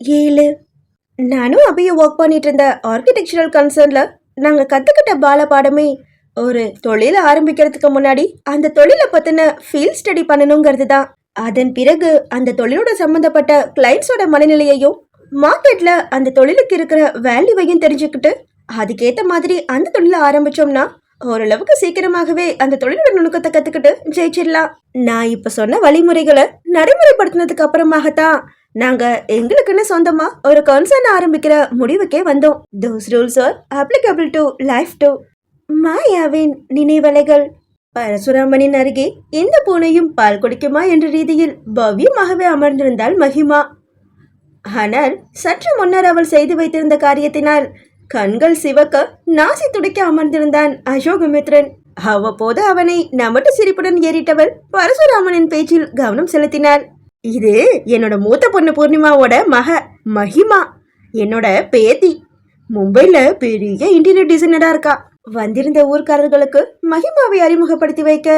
ஏழு. நானும் அபியும் ஒர்க் பண்ணிட்டு இருந்த ஆர்கிடெக்சரல் கன்சர்னில் நாங்கள் கற்றுக்கிட்ட பால பாடமே ஒரு தொழிலை ஆரம்பிக்கிறதுக்கு முன்னாடி அந்த தொழிலை பற்றின ஃபீல்ட் ஸ்டடி பண்ணணுங்கிறது தான் அதன் பிறகு அந்த தொழிலோட சம்மந்தப்பட்ட கிளைண்ட்ஸோட மனநிலையையும் மார்க்கெட்டில் அந்த தொழிலுக்கு இருக்கிற வேல்யூவையும் தெரிஞ்சுக்கிட்டு அதுக்கேற்ற மாதிரி அந்த தொழிலை ஆரம்பித்தோம்னா ஓரளவுக்கு சீக்கிரமாகவே அந்த தொழிலோட நுணுக்கத்தை கத்துக்கிட்டு ஜெயிச்சிடலாம். நான் இப்ப சொன்ன வழிமுறைகளை நடைமுறைப்படுத்தினதுக்கு அப்புறமாகத்தான் நாங்க எங்களுக்குன்னு சொந்தமா ஒரு கன்சர்ன் ஆரம்பிக்கிற முடிவுக்கே வந்தோம். Those rules are applicable to life to மாயாவின் நினைவலைகள். பரசுராமனின் அருகே எந்த பூனையும் பால் குடிக்குமா என்ற ரீதியில் பவ்யமாகவே அமர்ந்திருந்தாள் மகிமா. ஆனால் சற்று முன்னர் அவள் செய்து வைத்திருந்த காரியத்தினால் கண்கள் சிவக்க நாசி துடைக்க அமர்ந்திருந்தான் அசோகமித்ரன். அவ்வப்போது அவனை நமட்டு சிரிப்புடன் ஏறிட்டவள் பரசுராமனின் பேச்சில் கவனம் செலுத்தினாள். இது என்னோட மூத்த பொண்ணு பூர்ணிமாவோட மக மகிமா என்னோட பேத்தி. மும்பைல பெரிய இன்டீரியர் டிசைனரா இருக்கா. வந்திருந்த ஊர்க்காரர்களுக்கு மகிமாவை அறிமுகப்படுத்தி வைக்க.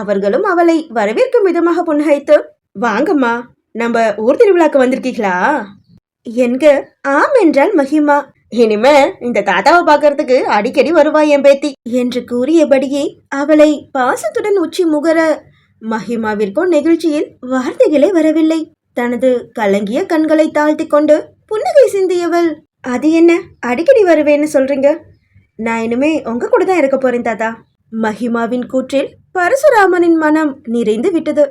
அவர்களும் அவளை வரவேற்கும் விதமாக புன்னகைத்து வாங்கம்மா நம்ம ஊர் திருவிழாக்கு வந்திருக்கீங்களா? என்க ஆம் என்றால் மகிமா. இனிமே இந்த தாத்தாவை பார்க்கறதுக்கு அடிக்கடி வருவா என் பேத்தி என்று கூறியபடியே அவளை பாசத்துடன் உச்சி முகர மஹிமாவிற்கும் நெகிழ்ச்சியில் வார்த்தைகளே வரவில்லை. தனது கலங்கிய கண்களை தாழ்த்தி கொண்டு புன்னகை சிந்தியவள் அது என்ன? அடிக்கடி வருவேன்னு சொல்றீங்க? நான் இனிமே உங்க கூட தான் இருக்க போறேன் தாத்தா. மஹிமாவின் கூற்றில் பரசுராமனின் மனம் நிறைந்து விட்டது.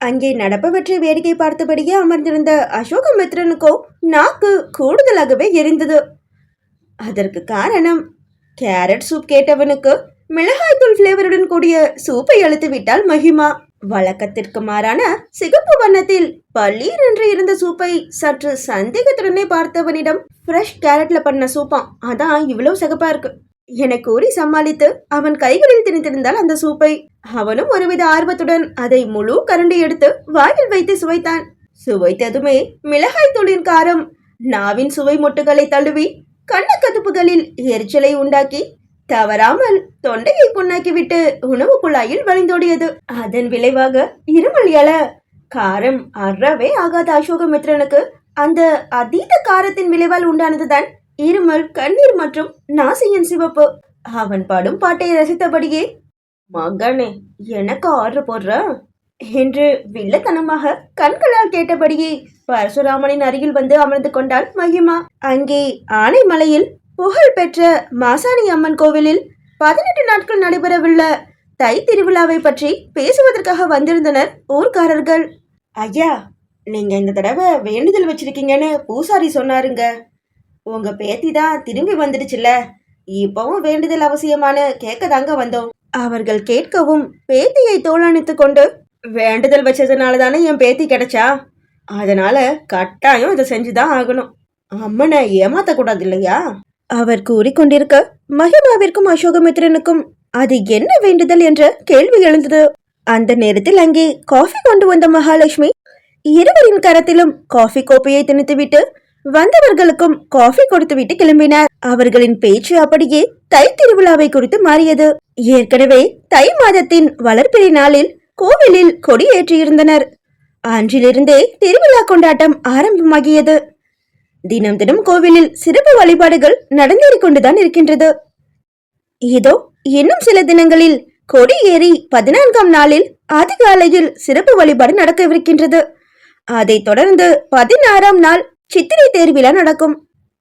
அங்கே நடப்பவற்றை வேடிக்கை பார்த்தபடியே அமர்ந்திருந்த அசோகமித்ரனுக்கோ நாக்கு கூடுதலாகவே எரிந்தது. அதற்கு காரணம் கேரட் சூப் கேட்டவனுக்கு மிளகாய்த்தூள் ஃப்ளேவருடன் கூடிய சூப்பை அழுத்து விட்டால் மகிமா. வழக்கத்திற்கு மாறான சிகப்பு வண்ணத்தில் பள்ளீர் என்று இருந்த சூப்பை சற்று சந்தேகத்துடனே பார்த்தவனிடம் ஃப்ரெஷ் கேரட்ல பண்ண சூப்பாம் அதான் இவ்வளவு சிகப்பா இருக்கு. என கூறி சமாளித்து அவன் கைகளில் திணித்திருந்தால் அந்த சூப்பை. அவனும் ஒருவித ஆர்வத்துடன் அதை முழு கரண்டி எடுத்து வாயில் வைத்து சுவைத்தான். சுவைத்ததுமே மிளகாய் தூளின் காரம் நாவின் சுவை மொட்டுகளை தழுவி கண்ணக்கதுப்புகளில் எரிச்சலை உண்டாக்கி தவறாமல் தொண்டையை புண்ணாக்கிவிட்டு உணவு குழாயில் வழிந்தோடியது. அதன் விளைவாக இருமல் எழ காரம் அறவே ஆகாத அசோகமித்ரனுக்கு அந்த அதீத காரத்தின் விளைவால் உண்டானதுதான் இருமல் கண்ணீர் மற்றும் நாசியின் சிவப்பு. அவன் படும் பாட்டை ரசித்தபடியே மகனே எனக்கு ஆர்டர் போடுற என்று வில்லத்தனமாக கண்களால் கேட்டபடியே பரசுராமனின் அருகில் வந்து அமர்ந்து கொண்டாள் மகிமா. அங்கே ஆனைமலையில் புகழ் பெற்ற மாசாணி அம்மன் கோவிலில் பதினெட்டு நாட்கள் நடைபெறவுள்ள தை திருவிழாவை பற்றி பேசுவதற்காக வந்திருந்தனர் ஊர்க்காரர்கள். ஐயா நீங்க இந்த தடவை வேண்டுதல் வச்சிருக்கீங்கன்னு பூசாரி சொன்னாருங்க. உங்க பேத்தி தான் திரும்பி வந்துடுச்சுல்ல. இப்பவும் வேண்டுதல் அவசியமான கேட்க தாங்க வந்தோம். அவர்கள் கேட்கவும் பேத்தியை தோளணித்து கொண்டு வேண்டுதல் வச்சதுனால தானே என் பேத்தி கிடைச்சா? அதனால கட்டாயம் இதை செஞ்சுதான் ஆகணும். அம்மனை ஏமாத்த கூடாது இல்லையா அவர் கூறிக்கொண்டிருக்க மகிமாவிற்கும் அசோகமித்ரனுக்கும் அது என்ன வேண்டுதல் என்ற கேள்வி எழுந்தது. அந்த நேரத்தில் அங்கே காஃபி கொண்டு வந்த மகாலட்சுமி இருவரின் கரத்திலும் காஃபி கோப்பையை திணித்துவிட்டு வந்தவர்களுக்கும் காஃபி கொடுத்துவிட்டு கிளம்பினார். அவர்களின் பேச்சு அப்படியே தை திருவிழாவை குறித்து மாறியது. ஏற்கனவே தை மாதத்தின் வளர்ப்பிறை நாளில் கோவிலில் கொடியேற்றியிருந்தனர். அன்றிலிருந்தே திருவிழா கொண்டாட்டம் ஆரம்பமாகியது. தினம் தினம் கோவிலில் சிறப்பு வழிபாடுகள் நடந்தேறிக் கொண்டுதான் இருக்கின்றது. இதோ இன்னும் சில தினங்களில் கொடி ஏறி பதினான்காம் நாளில் அதிகாலையில் சிறப்பு வழிபாடு நடக்கவிருக்கின்றது. அதைத் தொடர்ந்து பதினாறாம் நாள் சித்திரை தேர்விழா நடக்கும்.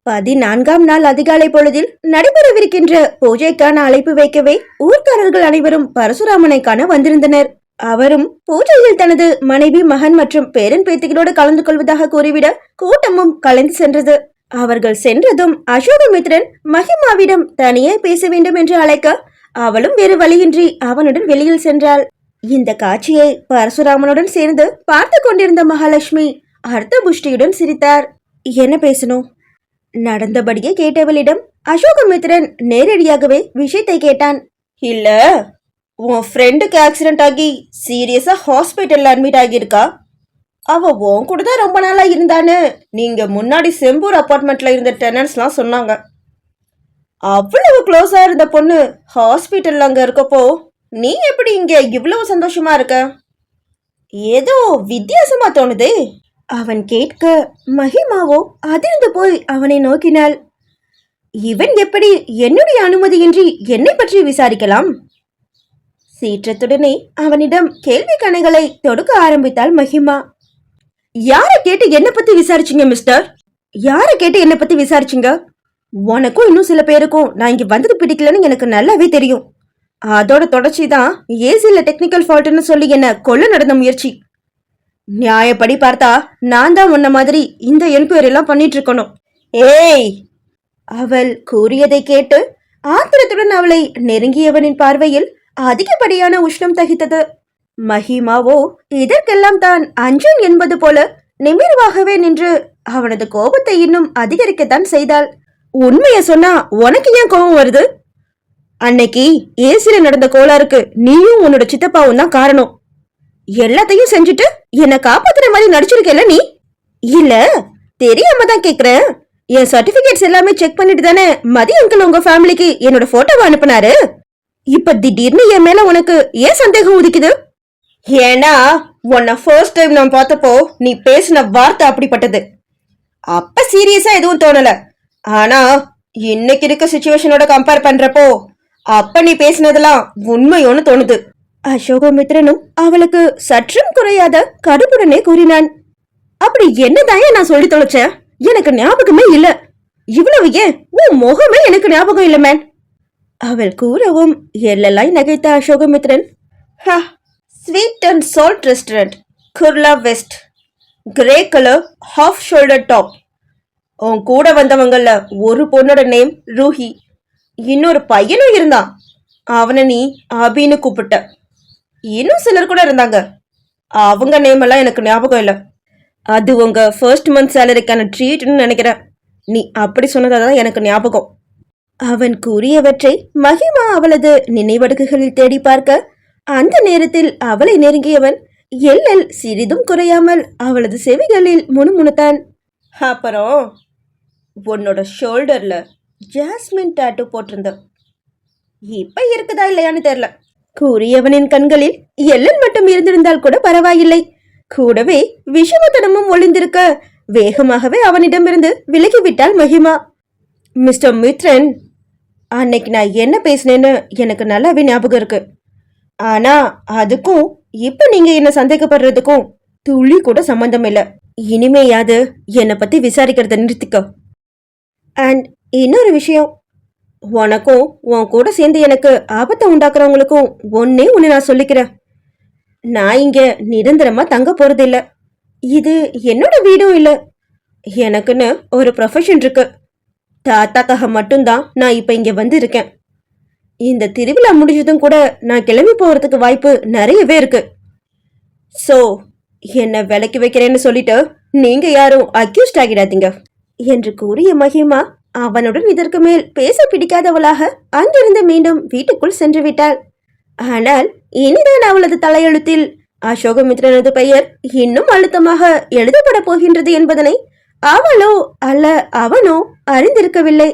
பதினான்காம் நாள் அதிகாலை பொழுதில் நடைபெறவிருக்கின்ற பூஜைக்கான அழைப்பு வைக்கவே ஊர்க்காரர்கள் அனைவரும் பரசுராமனை காண வந்திருந்தனர். அவரும் பூஜையில் தனது மனைவி மகன் மற்றும் பேரன் பேத்திகளோடு கலந்து கொள்வதாக கூறிவிட கூட்டமும் கலைந்து சென்றது. அவர்கள் சென்றதும் அசோகமித்ரன் மகிமாவிடம் தனியே பேச வேண்டும் என்று அழைக்க அவளும் வேறு வழியின்றி அவனுடன் வெளியில் சென்றாள். இந்த காட்சியை பரசுராமனுடன் சேர்ந்து பார்த்து கொண்டிருந்த மகாலட்சுமி அர்த்த புஷ்டியுடன் சிரித்தார். என்ன பேசணும்? நடந்தபடியே கேட்டவளிடம் அசோகமித்ரன் நேரடியாகவே விஷயத்தை கேட்டான். இல்ல உன் ஃப்ரெண்டுக்கு ஆக்சிடென்ட் ஆகி சீரியஸாக ஹாஸ்பிட்டலில் அட்மிட் ஆகியிருக்கா? அவள் உன் கூட தான் ரொம்ப நாளாக இருந்தான்னு நீங்கள் முன்னாடி செம்பூர் அப்பார்ட்மெண்ட்டில் இருந்த டெனன்ஸ்லாம் சொன்னாங்க. அவ்வளவு க்ளோஸாக இருந்த பொண்ணு ஹாஸ்பிட்டலில் அங்கே இருக்கப்போ நீ எப்படி இங்கே இவ்வளவு சந்தோஷமாக இருக்க? ஏதோ வித்தியாசமாக தோணுதே. அவன் கேட்க மகிமாவோ அதிர்ந்து போய் அவனை நோக்கினாள். இவன் எப்படி என்னுடைய அனுமதியின்றி என்னை பற்றி விசாரிக்கலாம்? சீற்றத்துடனே அவனிடம் கேள்வி கணைகளை தொடுக்க ஆரம்பித்தாள் மகிமா. யாரை கேட்டு என்ன பத்தி விசாரிச்சீங்க மிஸ்டர் யாரை கேட்டு என்ன பத்தி விசாரிச்சீங்க? உனக்கும் இன்னும் சில பேருக்கும் நான் இங்க வந்தது பிடிக்கலன்னு எனக்கு நல்லாவே தெரியும். அதோட தொடர்ச்சி தான் ஏசியில் டெக்னிக்கல் ஃபால்ட்னு சொல்லி என்ன கொல்ல நடந்த முயற்சி. நியாயப்படி பார்த்தா நான் தான் உன்ன மாதிரி இந்த என்கொயரிலாம் பண்ணிட்டு இருக்கணும். ஏய்! அவள் கூறியதை கேட்டு ஆத்திரத்துடன் அவளை நெருங்கியவனின் பார்வையில் அதிகப்படியான உஷ்ணம் தகித்தது. மஹிமாவோ இதற்கெல்லாம் தான் அஞ்சன் என்பது போல நிமிர்வாகவே நின்று அவனது கோபத்தை இன்னும் அதிகரிக்கத்தான் செய்தாள். உண்மையை சொன்னா உனக்கு ஏன் கோபம் வருது? அன்னைக்கு ஏசில நடந்த கோளாறுக்கு நீயும் உன்னோட சித்தப்பாவும் தான் காரணம். எல்லாத்தையும் செஞ்சுட்டு என்னை காப்பாத்துற மாதிரி நடிச்சிருக்கல நீ? இல்ல தெரியாம தான் கேக்குறேன். என் சர்டிபிகேட்ஸ் எல்லாமே செக் பண்ணிட்டு தானே மதிய அங்கிள் உங்க ஃபேமிலிக்கு என்னோட போட்டோவை அனுப்புனாரு? இப்ப திடீர்னு என் மேல உனக்கு ஏன் சந்தேகம் உதிக்குது? ஏன்னா உன்னை ஃபர்ஸ்ட் டைம் நான் பார்த்தப்போ நீ பேசின வார்த்தை அப்படிப்பட்டது. அப்ப சீரியஸா எதுவும் தோணல. ஆனா இன்னைக்கு இருக்க சுச்சுவேஷனோட கம்பேர் பண்றப்போ அப்ப நீ பேசினதெல்லாம் உண்மையோன்னு தோணுது. அசோகமித்ரனும் அவளுக்கு சற்றும் குறையாத கடுப்புடனே கூறினான். அப்படி என்னதான் நான் சொல்லி தொலைச்சேன்? எனக்கு ஞாபகமே இல்ல. இவ்வளவு ஏன்? உன் முகமே எனக்கு ஞாபகம் இல்ல மேன் அவள் கூறவும் எல்லெல்லாம் நகைத்த அசோகமித்ரன்? ஹா sweet and salt restaurant Kurla west grey colour half shoulder top. உன் கூட வந்தவங்கள ஒரு பொண்ணோட நேம் ரூஹி இன்னொரு பையனும் இருந்தான். அவனை நீ அபின்னு கூப்பிட்ட. இன்னும் சிலர் கூட இருந்தாங்க. அவங்க நேம் எல்லாம் எனக்கு ஞாபகம் இல்லை. அது உங்க ஃபர்ஸ்ட் மந்த் சேலரிக்கான ட்ரீட்னு நினைக்கிறேன். நீ அப்படி சொன்னதாக தான் எனக்கு ஞாபகம். அவன் கூறியவற்றை மகிமா அவளது நினைவடுக்குகளில் தேடி பார்க்க அந்த நேரத்தில் அவளை நெருங்கியவன் எல்லல் சிறிதும் குறையாமல் அவளது செவிகளில் முணுமுணுத்தான். அப்புறம் உன்னோட ஷோல்டர்ல ஜாஸ்மின் டாட்டூ போட்டிருந்த இப்ப இருக்குதா இல்லையான்னு தெரியல. கூறியவனின் கண்களில் எல்லல் மட்டும் இருந்திருந்தால் கூட பரவாயில்லை. கூடவே விஷமத்தனமும் ஒளிந்திருக்க வேகமாகவே அவனிடமிருந்து விலகிவிட்டாள் மகிமா. மிஸ்டர் மித்ரன் அன்னைக்கு நான் என்ன பேசினேன்னு எனக்கு நல்லாவே ஞாபகம் இருக்கு. ஆனா அதுக்கும் இப்ப நீங்க என்ன சந்தேகப்படுறதுக்கும் துளி கூட சம்பந்தம் இல்லை. இனிமேயாவது என்னை பத்தி விசாரிக்கிறத நிறுத்திக்க. அண்ட் இன்னொரு விஷயம். உனக்கும் உன் கூட சேர்ந்து எனக்கு ஆபத்தை உண்டாக்குறவங்களுக்கும் ஒன்னே ஒன்று நான் சொல்லிக்கிறேன். நான் இங்க நிரந்தரமா தங்க போறது இது என்னோட வீடும் இல்லை. எனக்குன்னு ஒரு ப்ரொஃபஷன் இருக்கு. தாத்தாக்காக மட்டும்தான் நான் இப்ப இங்க வந்து இருக்கேன் இந்த திருவிழா முடிஞ்சதும் கூட நான் கிளம்பி போறதுக்கு வாய்ப்பு நிறையவே இருக்கு. ஸோ என்ன விலைக்கு வைக்கிறேன்னு சொல்லிட்டு நீங்க யாரும் அக்யூஸ்ட் ஆகிடாதீங்க என்று கூறிய மகிமா அவனுடன் இதற்கு மேல் பேச பிடிக்காதவளாக அங்கிருந்து மீண்டும் வீட்டுக்குள் சென்று விட்டாள். ஆனால் இனிதான் அவளது தலையெழுத்தில் அசோகமித்ரனது பெயர் இன்னும் அழுத்தமாக எழுதப்பட போகின்றது என்பதனை அவளோ அல்ல அவனோ அறிந்திருக்கவில்லை.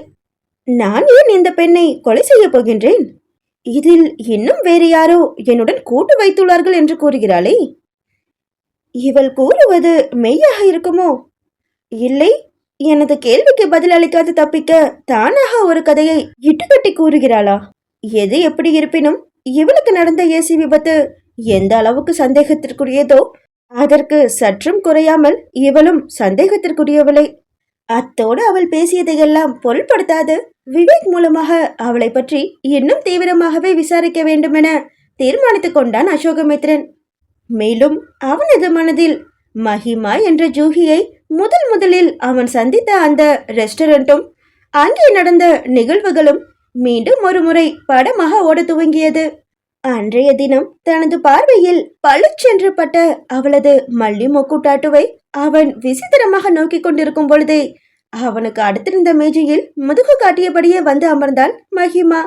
நான் ஏன் இந்த பெண்ணை கொலை செய்யப் போகின்றேன்? இதில் இன்னும் வேறு யாரோ என்னுடன் கூட்டு வைத்துள்ளார்கள் என்று கூறுகிறாளே. இவள் கூறுவது மெய்யாக இருக்குமோ? இல்லை எனது கேள்விக்கு பதில் அளிக்காது தப்பிக்க தானாக ஒரு கதையை இட்டுக்கட்டி கூறுகிறாளா? எது எப்படி இருப்பினும் இவளுக்கு நடந்த ஏசி விபத்து எந்த அளவுக்கு சந்தேகத்திற்குரியதோ அதற்கு சற்றும் குறையாமல் இவளும் சந்தேகத்திற்குரியவளை. அத்தோடு அவள் பேசியதையெல்லாம் பொருள்படுத்தாது. விவேக் மூலமாக அவளை பற்றி இன்னும் தீவிரமாகவே விசாரிக்க வேண்டுமென தீர்மானித்துக் கொண்டான் அசோகமித்ரன். மேலும் அவனது மனதில் மஹிமா என்ற ஜூஹியை முதல் முதலில் அவன் சந்தித்த அந்த ரெஸ்டாரண்ட்டும் அங்கே நடந்த நிகழ்வுகளும் மீண்டும் ஒருமுறை படமாக ஓட துவங்கியது. அன்றைய தினம் தனது பார்வையில் பழுச்சென்றுப்பட்ட பட்ட அவளது மல்லி மொக்குட்டாட்டுவை அவன் விசித்திரமாக நோக்கிக் கொண்டிருக்கும் பொழுதே அவனுக்கு அடுத்திருந்த மேஜையில் முதுகு காட்டியபடியே வந்து அமர்ந்தாள் மஹிமா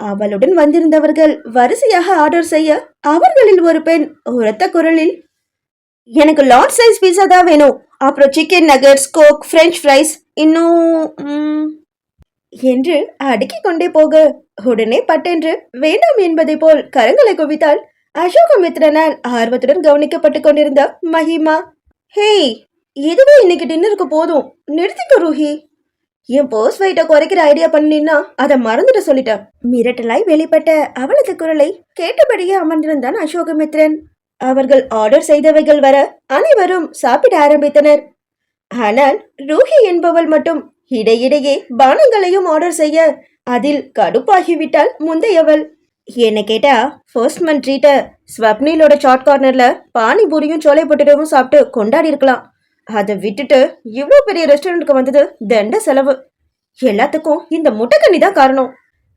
அவளுடன் வந்திருந்தவர்கள் வரிசையாக ஆர்டர் செய்ய அவர்களில் ஒரு பெண் உரத்த குரலில் எனக்கு லார்ஜ் சைஸ் பீஸா தான் வேணும். அப்புறம் chicken nuggets coke french fries இன்னும் என்று அடுக்கிக் கொண்டே போக. உடனே பட்டென்று வேண்டாம் என்பதை போல் கரங்களை குவித்தால் அசோகமித்ரனால் ஆர்வத்துடன் கவனிக்கப்பட்டு கொண்டிருந்த மஹிமா ஹேய் இதுவே இன்னைக்கு டின்னருக்கு போதும். நிறுத்திக்க ரூஹி. என் பர்ஸ் வெயிட்டை குறைக்கிற ஐடியா பண்ணினா அதை மறந்துட சொல்லிட்டேன். மிரட்டலாய் வெளிப்பட்ட அவளது குரலை கேட்டபடியே அமர்ந்திருந்தான் அசோகமித்ரன். அவர்கள் ஆர்டர் செய்தவைகள் வர அனைவரும் சாப்பிட ஆரம்பித்தனர். ஆனால் ரூஹி என்பவள் மட்டும் இடையிடையே பானங்களையும் ஆர்டர் செய்ய அதில் கடுப்பாகிவிட்டால் முந்தையவள். என்ன கேட்டா ஃபர்ஸ்ட் மந்த் ட்ரீட்டை ஸ்வப்னிலோட சாட் கார்னர்ல பானிபூரியும் சோலை பொட்டேட்டோவும் சாப்பிட்டு கொண்டாடி இருக்கலாம். அதை விட்டுட்டு இவ்வளோ பெரிய ரெஸ்டாரண்ட்டுக்கு வந்தது தண்ட செலவு. எல்லாத்துக்கும் இந்த முட்டைக்கண்ணி தான் காரணம்.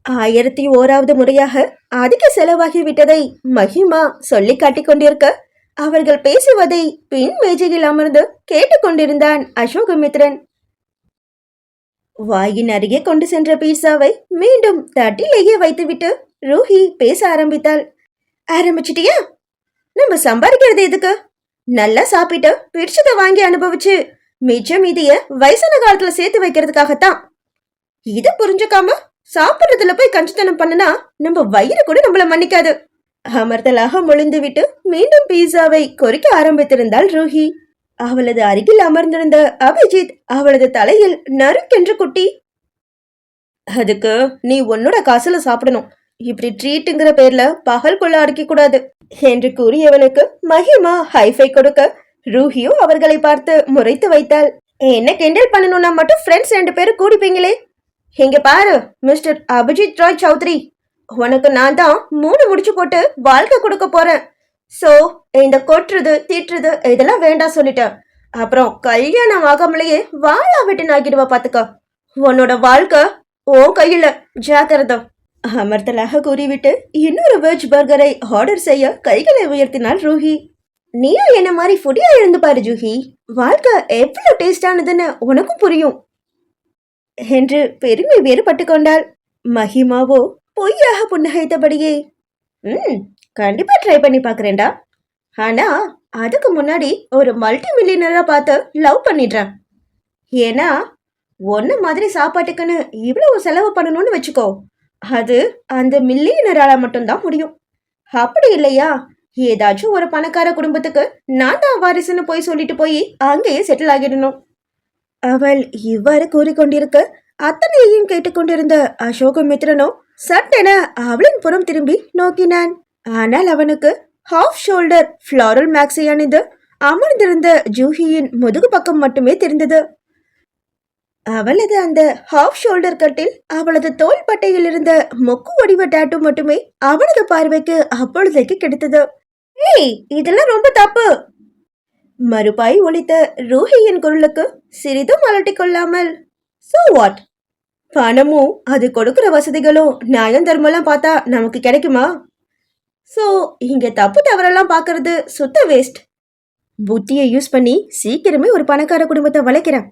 ஆயிரத்தி ஓராவது முறையாக அதிக செலவாகி விட்டதை மஹிமா சொல்லி காட்டிக் கொண்டிருக்க அவர்கள் பேசுவதை பின் மேஜையில் அமர்ந்து கேட்டுக்கொண்டிருந்தான் அசோகமித்ரன். வாயின் அருகே கொண்டு சென்ற பீட்சாவை மீண்டும் தட்டிலேயே வைத்துவிட்டு ரூஹி பேச ஆரம்பித்தாள். ஆரம்பிச்சிட்டியா? நம்ம சம்பாதிக்கிறது எதுக்கு? நல்லா சாப்பிட்டு பிடிச்சதை வாங்கி அனுபவிச்சு மிச்சம் இதைய வயசான காலத்துல சேர்த்து வைக்கிறதுக்காகத்தான். இதை புரிஞ்சுக்காம சாப்பிட்றதுல போய் கஞ்சத்தனம் பண்ணுனா நம்ம வயிறு கூட நம்மள மன்னிக்காது. அமர்தலாக முழிந்துவிட்டு மீண்டும் பீஸாவை கொறிக்க ஆரம்பித்திருந்தாள் ரூஹி. அவளது அருகில் அமர்ந்திருந்த அபிஜித் அவளது தலையில் நறுக்கென்று குட்டி. அதுக்கு நீ உன்னோட காசுல சாப்பிடணும். இப்படி ட்ரீட்டுங்கிற பேர்ல பகல் கொள்ள அடிக்க கூடாது என்று கூறியவனுக்கு மஹிமா ஹைஃபை கொடுக்க ரூஹியோ அவர்களை பார்த்து முறைத்து வைத்தாள். என்ன கிண்டல் பண்ணணும்னா மட்டும் ஃப்ரெண்ட்ஸ் ரெண்டு பேரும் கூடிப்பீங்களே. இங்க பாரு மிஸ்டர் அபிஜித் ராய் சௌத்ரி. உனக்கு நான் தான் மூணு முடிச்சு போட்டு வாழ்க்கை கொடுக்க போறேன். சோ இந்த கொட்டுறது தீட்டுறது இதெல்லாம் வேண்டாம் சொல்லிட்டேன். அப்புறம் கல்யாணம் ஆகாமலேயே வாழா வெட்டின் ஆகிடுவா பாத்துக்க. உன்னோட வாழ்க்கை உன் கையில. ஜாக்கிரதை. அமர்த்தலாக கூறிவிட்டு இன்னொரு வெஜ் பர்கரை ஆர்டர் செய்ய கைகளை உயர்த்தினாள் ரூஹி. நீயும் என்ன மாதிரி ஃபுடியா இருந்து பாரு ஜூஹி. வாழ்க்கை எவ்வளவு டேஸ்டானதுன்னு உனக்கும் புரியும். என்று பெருமை வேறுபட்டு கொண்டாள். மஹிமாவோ பொய்யாக புன்னகைத்தபடியே ம் கண்டிப்பா ட்ரை பண்ணி பார்க்குறேன்டா ஆனா அதுக்கு முன்னாடி ஒரு மல்டி மில்லியனரா பார்த்து லவ் பண்ணிடுறேன். ஏன்னா ஒன்ன மாதிரி சாப்பாட்டுக்குன்னு இவ்வளவு செலவு பண்ணணும்னு வச்சுக்கோ. அது அந்த மில்லியனரால மட்டும்தான் முடியும். அப்படி இல்லையா? ஏதாச்சும் ஒரு பணக்கார குடும்பத்துக்கு நான் தான் வாரிசுன்னு போய் சொல்லிட்டு போய் அங்கேயே செட்டில் ஆகிடணும். அவள் இவ்வாறு கூறிக்கொண்டிருக்க அத்தனையையும் கேட்டுக்கொண்டிருந்த அசோகமித்ரனோ சட்டென அவளின் புறம் திரும்பி நோக்கினான். ஆனால் அவனுக்கு ஹாஃப் ஷோல்டர் ஃப்ளாரல் மேக்ஸை அணிந்து அமர்ந்திருந்த ஜூஹியின் முதுகு பக்கம் மட்டுமே தெரிந்தது. அவளது அந்த ஹாஃப் ஷோல்டர் கட்டில் அவளது தோல் பட்டையில் இருந்த மொக்கு வடிவ டாட்டு மட்டுமே அவனது பார்வைக்கு அப்பொழுதைக்கு கிடைத்தது. ஏய் இதெல்லாம் ரொம்ப தப்பு! மறுபாய் ஒழித்த ரூஹியின் குரலுக்கு சிறிதும் அலட்டிக் கொள்ளாமல் சோ வாட் பணமும் அது கொடுக்கிற வசதிகளும் நியாயம் தர்மம்லாம் பார்த்தா நமக்கு கிடைக்குமா? ஸோ இங்க தப்பு தவறெல்லாம் பார்க்கறது சுத்த வேஸ்ட் புத்தியை யூஸ் பண்ணி சீக்கிரமே ஒரு பணக்கார குடும்பத்தை வளைக்கிறேன்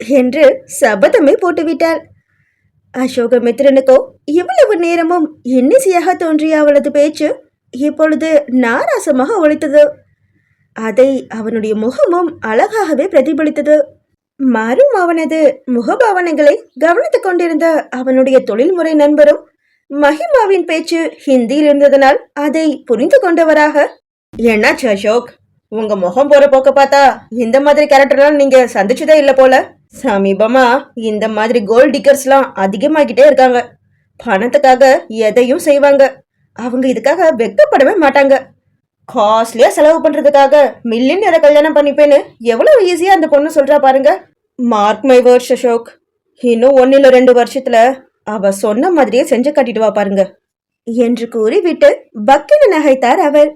என்று சபதமே போட்டுவிட்டாள் அசோகமித்ரனுக்கோ இவ்வளவு நேரமும் இன்னிசையாக தோன்றிய அவளது பேச்சு இப்பொழுது நாராசமாக ஒழித்தது. அதை அவனுடைய முகமும் அழகாகவே பிரதிபலித்தது. மாறும் அவனது முகபாவனைகளை கவனித்துக் கொண்டிருந்த அவனுடைய தொழில்முறை நண்பரும் மஹிமாவின் பேச்சு ஹிந்தியில் இருந்ததனால் அதை புரிந்து கொண்டவராக. என்னாச்சு அசோக்? உங்க முகம் போற போக்க பார்த்தா இந்த மாதிரி கேரக்டர்லாம் நீங்க சந்திச்சதே இல்ல போல. சமீபமா இந்த மாதிரி கோல்ட் டிக்கர்ஸ்லாம் அதிகமாகிட்டே இருக்காங்க. பணத்துக்காக எதையும் செய்வாங்க. அவங்க இதுக்காக வெக்கப்படவே மாட்டாங்க. காஸ்ட்லியா செலவு பண்றதுக்காக மில்லியனரை கல்யாணம் பண்ணிப்பேன்னு எவ்வளவு ஈஸியா அந்த பொண்ணு சொல்றா பாருங்க. Mark my words Ashok. இன்னும் ஒன்னு இல்ல ரெண்டு வருஷத்துல அவ சொன்ன மாதிரியே செஞ்சு கட்டிட்டு வா பாருங்க. என்று கூறிவிட்டு பக்கின நகைத்தார் அவர்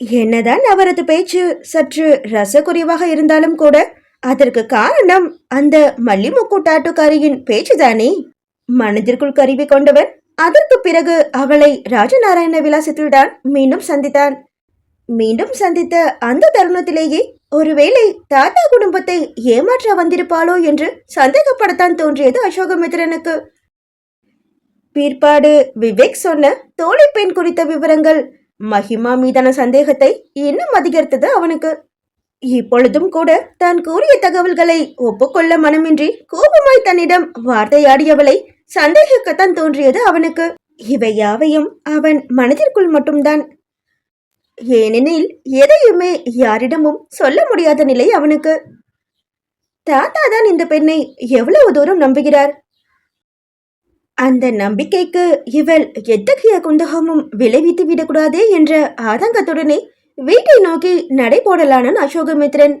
என்னதான் அவரது பேச்சு சற்று ரசக்குறைவாக இருந்தாலும் கூட அதற்கு காரணம் அந்த மல்லிமுக்கூட்டாட்டுக்காரியின் பேச்சுதானே? மனதிற்குள் கருவி கொண்டவன் அதற்கு பிறகு அவளை ராஜநாராயண விலாசத்தில்தான் மீண்டும் சந்தித்தான். மீண்டும் சந்தித்த அந்த தருணத்திலேயே ஒருவேளை தாத்தா குடும்பத்தை ஏமாற்ற வந்திருப்பாளோ என்று சந்தேகப்படத்தான் தோன்றியது அசோகமித்திரனுக்கு பிற்பாடு விவேக் சொன்ன தோழி பெண் குறித்த விவரங்கள் மஹிமா மீதான சந்தேகத்தை இன்னும் அதிகரித்தது அவனுக்கு. இப்பொழுதும் கூட தான் கூறிய தகவல்களை ஒப்புக்கொள்ள மனமின்றி கோபமாய் தன்னிடம் வார்த்தையாடியவளை சந்தேகிக்கத்தான் தோன்றியது அவனுக்கு. இவை யாவையும் அவன் மனதிற்குள் மட்டும்தான். ஏனெனில் எதையுமே யாரிடமும் சொல்ல முடியாத நிலை அவனுக்கு. தாத்தா தான் இந்த பெண்ணை எவ்வளவு தூரம் நம்புகிறார்? அந்த நம்பிக்கைக்கு இவள் எத்தகைய குந்தகமும் விளைவித்து விடக்கூடாதே என்ற ஆதங்கத்துடனே வீட்டை நோக்கி நடை போடலானான் அசோகமித்ரன்.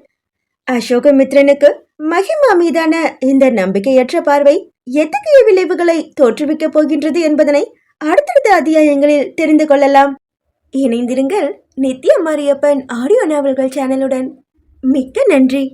அசோகமித்ரனுக்கு மகிமா மீதான இந்த நம்பிக்கையற்ற பார்வை எத்தகைய விளைவுகளை தோற்றுவிக்கப் போகின்றது என்பதனை அடுத்தடுத்த அத்தியாயங்களில் தெரிந்து கொள்ளலாம். இணைந்திருங்கள் நித்யா மாரியப்பன் ஆடியோ நாவல்கள் சேனலுடன். மிக்க நன்றி.